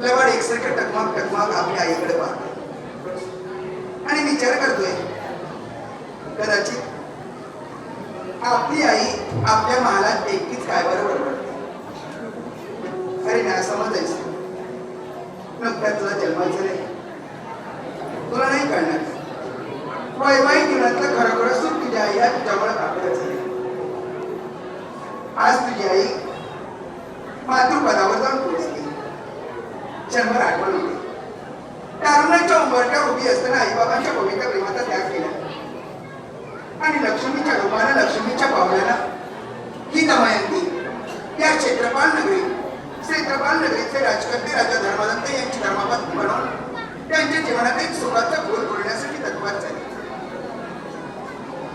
लवाड एकसारखं टकमाक टकमाक आपल्या आईकडे पाहतो. आणि विचार करतोय कदाचित आपली आई आपल्या महालात एकटीच काय बरोबर अरे नाही समजायचं नुकत्याच तुला जन्माचं नाही तुला नाही कळणार. वैवाहिक जीवनातलं खरोखर सुख तुझ्या आई आईला तुझ्यामुळे प्राप्त आज तुझी आई मातृपदावर क्षणभर आठवण होती. तारुणाच्या उंबरट्या उभी असताना आईबाबांच्या भूमिका प्रेमाचा त्याग केला. आणि लक्ष्मीच्या रूपानं लक्ष्मीच्या पावलाला ही दमयंती या क्षेत्रपाल नगरी क्षेत्रपाल नगरीचे राजकर्ते राजा धर्मानंद यांची धर्मपत्नी बनवून त्यांच्या जीवनात एक सुखाचा फूल बोलण्यासाठी तत्वार झाली.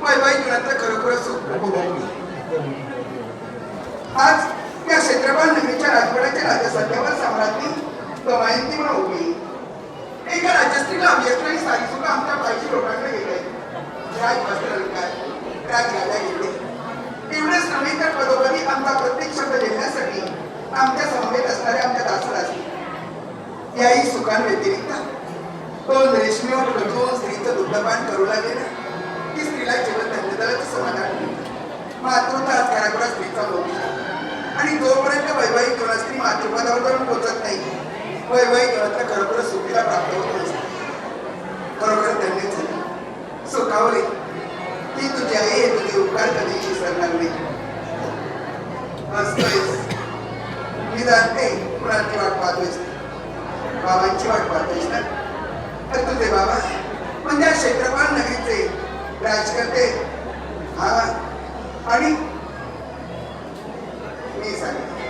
वैवाहिक जीवनातलं खरोखर सुख आज त्या क्षेत्रपाल नगरीच्या राजवाड्याच्या राजा सध्यावर सम्राज्ञी दमयंती म्हणून उभी एका राजस्त्रीला अभियस्त्री सारी सुद्धा आमच्या पाहिजे लोकांकडे गेले राजवस्त्र अलंकार राजगाद्या घेतले? एवढंच नव्हे तर पदोपदी आमचा प्रत्येक शब्द लिहिण्यासाठी आमच्या समवेत असणारे आमच्या दासराज याही सुखांव्यतिरिक्त दोन रेशमीवर प्रथम स्त्रीचं दुग्धपान करू लागले ना की स्त्रीला जीवन धन्यताचं समाधान मिळतं. मातृत्व घराघरा स्त्रीचा मोक्ष. आणि जोपर्यंत वैवाहिक जीवनात स्त्री मातृपदावर जाऊन पोहोचत नाही वैवाहिक जीवनातलं खरोखर ती तुझी आई आहे तुझे उपकार कधी विसरणार नाही. हसतोयस मी जाणते कुणाची वाट पाहतोयस? बाबांची वाट पाहतोयस ना? तर तुझे बाबा म्हणजे या क्षेत्रपाल नगरीचे राजकर्ते हा आणि मी सांगितलं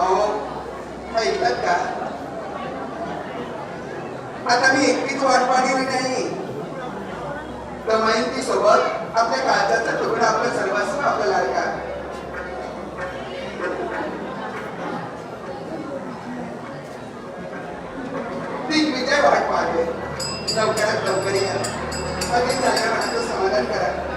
अहो ऐकलं का? आता मी एकटीच वाट पाहिली नाही. दमयंती सोबत आपल्या काळजाचा तुकडा आपल्या सर्वांसह आपल्याला लाडका दिग्विजय वाट पाहते लवकरात लवकर या. अधिक झाल्या समाधान करा.